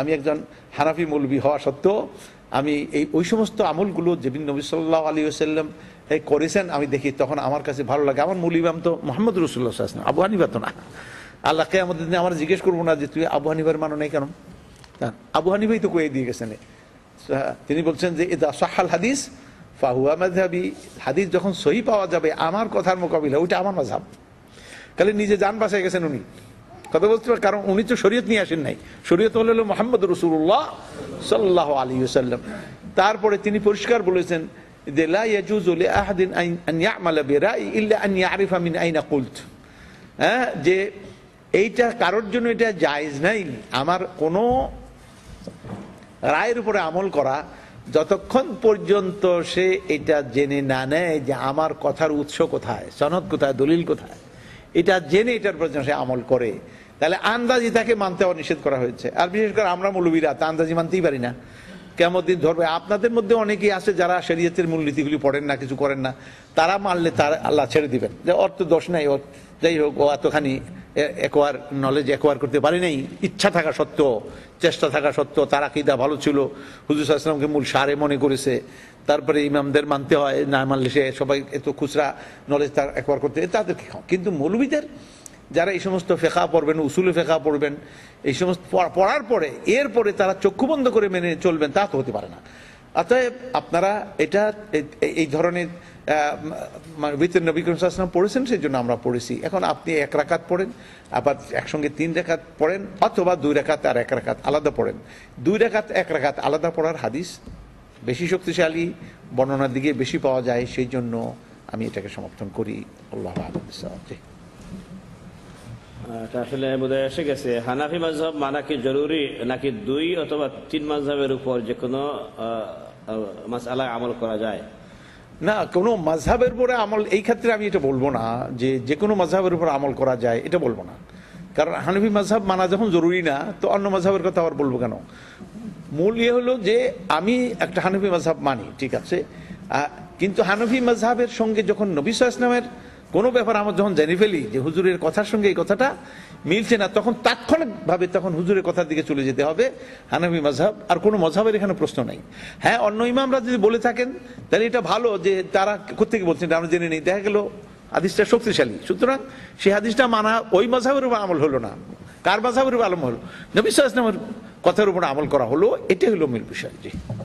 আমি একজন হানাফি মৌলবী হওয়া সত্ত্বেও আমি এই, ওই সমস্ত আমলগুলো যে নবী সাল্লাহ আলী সাল্লাম এই করেছেন, আমি দেখি তখন আমার কাছে ভালো লাগে। আমার মৌল ইমাম তো মোহাম্মদ রসুল্লাহ আসলাম আবু হানিফা তো না। আল্লাহকে আমাদের দিনে আমরা জিজ্ঞেস করব না যে, তুই আবু হানিফার মানো নেই কেন? আবু হানিফাই তো কয়ে দিয়ে গেছেন। তিনি বলছেন যে এটা সাহাল হাদিস, ফাহুয়া মাঝহাবি হাদিস যখন সহি পাওয়া যাবে, আমার কথার মোকাবিলা, ওইটা আমার মাঝহাব খালি নিজে যান বাসায় গেছেন উনি। কথা বলতে পার- কারণ উনি তো শরীয়ত নিয়ে আসেন নাই। শরীয়ত হলো মোহাম্মদ রসুল্লাহ সাল্লাহ আলী সাল্লাম তারপরে তিনি পরিষ্কার বলেছেন যে, লা ইয়াজুজু লি আহাদিন আন মিন আইনা কুলত। হ্যাঁ যে এইটা কারোর জন্য এটা জায়েজ নাই। আমার কোনো রায়ের উপরে আমল করা, যতক্ষণ পর্যন্ত সে এটা জেনে না নেয় যে আমার কথার উৎস কোথায়, সনদ কোথায়, দলিল কোথায়। এটা জেনে এটার প্রয়োজন সে আমল করে। তাহলে আন্দাজি তাকে মানতে নিষেধ করা হয়েছে। আর বিশেষ করে আমরা মৌলবীরা, তা আন্দাজি মানতেই পারি না। কেমন দিন ধরবে? আপনাদের মধ্যে অনেকেই আছে যারা শরীয়তের মূলনীতিগুলি পড়েন না, কিছু করেন না। তারা মানলে তার আল্লাহ ছেড়ে দিবেন। যে অর্থ দোষ নাই যাই হোক, ও এতখানি একোয়ার নলেজ একোয়ার করতে পারি নাই। ইচ্ছা থাকা সত্ত্বেও, চেষ্টা থাকা সত্ত্বেও তারা কিদা ভালো ছিল। হুজুর আসলামকে মূল সারে মনে করেছে। তারপরে ইমামদের মানতে হয়, না মানলে সে সবাই এত খুচরা নলেজ তার একবার করতে তাদেরকে কিন্তু মৌলবীদের যারা এই সমস্ত ফেকা পড়বেন, উসুলে ফেকা পড়বেন, এই সমস্ত পড়- পড়ার পরে এরপরে তারা চক্ষু বন্ধ করে মেনে চলবেন, তা তো হতে পারে না। অতএব আপনারা এটা এই- ধরনের বিতের নবী করিম পড়েছেন সেই জন্য আমরা পড়েছি। এখন আপনি এক রাকাত পড়েন, আবার একসঙ্গে তিন রেখাত পড়েন, অথবা দুই রেখাত আর এক রাকাত আলাদা পড়েন। দুই রেখাত এক রাকাত আলাদা পড়ার হাদিস বেশি শক্তিশালী বর্ণনার দিকে বেশি পাওয়া যায় সেই জন্য আমি এটাকে সমর্থন করি। আল্লাহ আলম আসলে বোধহয় এসে গেছে। হানাফি mazhab মানা কি জরুরি নাকি দুই অথবা তিন মাযহাবের উপর যে কোনো মাসালা আমল করা যায়? না কোনো মাঝহাবের উপরে আমল এই ক্ষেত্রে আমি এটা বলব না যে যে কোনো মাঝহাবের উপর আমল করা যায় এটা বলব না। কারণ হানফি মাঝহাব মানা যখন জরুরি না তো অন্য মাঝহাবের কথা আবার বলব কেন? মূল ইয়ে হলো যে আমি একটা হানফি মাঝহাব মানি, ঠিক আছে? কিন্তু হানফি মাঝহাবের সঙ্গে যখন নবী ইসলামের কোনো ব্যাপার আমার যখন জেনে ফেলি যে হুজুরের কথার সঙ্গে এই কথাটা মিলছে না, তখন তাৎক্ষণিকভাবে তখন হুজুরের কথার দিকে চলে যেতে হবে, হানাফি মাঝহাব আর কোনো মজহাবের এখানে প্রশ্ন নাই। হ্যাঁ অন্য ইমামরা যদি বলে থাকেন, তাহলে এটা ভালো যে তারা কোথেকে বলছেন এটা আমরা জেনে নেই। দেখা গেল হাদিসটা শক্তিশালী। সুতরাং সেই হাদিসটা মানা ওই মজহাবের উপর আমল হলো না। কার মজহাবের উপর আমল হলো? নবী ওয়াসাল্লামের কথার উপর আমল করা হলো এটাই হলো মূল বিষয় জি।